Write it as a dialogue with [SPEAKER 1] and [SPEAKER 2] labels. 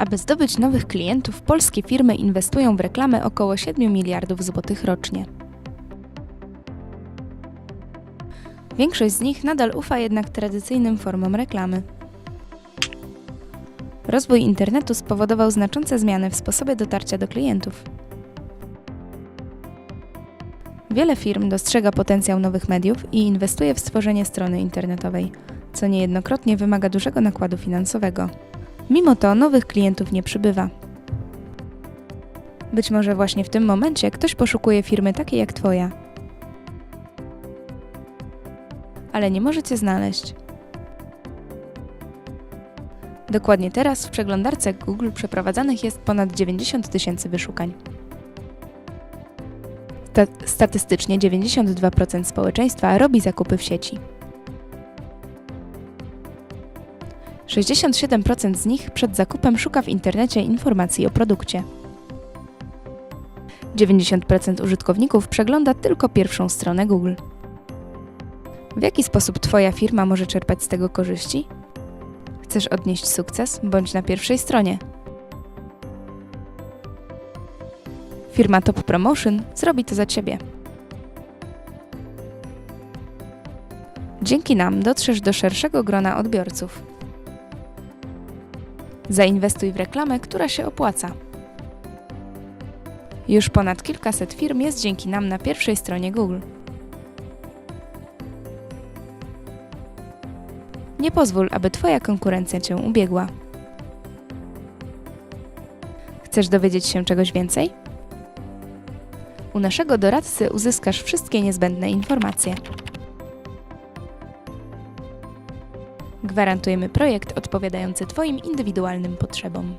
[SPEAKER 1] Aby zdobyć nowych klientów, polskie firmy inwestują w reklamę około 7 miliardów złotych rocznie. Większość z nich nadal ufa jednak tradycyjnym formom reklamy. Rozwój internetu spowodował znaczące zmiany w sposobie dotarcia do klientów. Wiele firm dostrzega potencjał nowych mediów i inwestuje w stworzenie strony internetowej, co niejednokrotnie wymaga dużego nakładu finansowego. Mimo to nowych klientów nie przybywa. Być może właśnie w tym momencie ktoś poszukuje firmy takiej jak Twoja, ale nie możecie znaleźć. Dokładnie teraz w przeglądarce Google przeprowadzanych jest ponad 90 tysięcy wyszukań. Sta- statystycznie 92% społeczeństwa robi zakupy w sieci. 67% z nich przed zakupem szuka w internecie informacji o produkcie. 90% użytkowników przegląda tylko pierwszą stronę Google. W jaki sposób Twoja firma może czerpać z tego korzyści? Chcesz odnieść sukces? Bądź na pierwszej stronie. Firma Top Promotion zrobi to za Ciebie. Dzięki nam dotrzesz do szerszego grona odbiorców. Zainwestuj w reklamę, która się opłaca. Już ponad kilkaset firm jest dzięki nam na pierwszej stronie Google. Nie pozwól, aby Twoja konkurencja Cię ubiegła. Chcesz dowiedzieć się czegoś więcej? U naszego doradcy uzyskasz wszystkie niezbędne informacje. Gwarantujemy projekt odpowiadający Twoim indywidualnym potrzebom.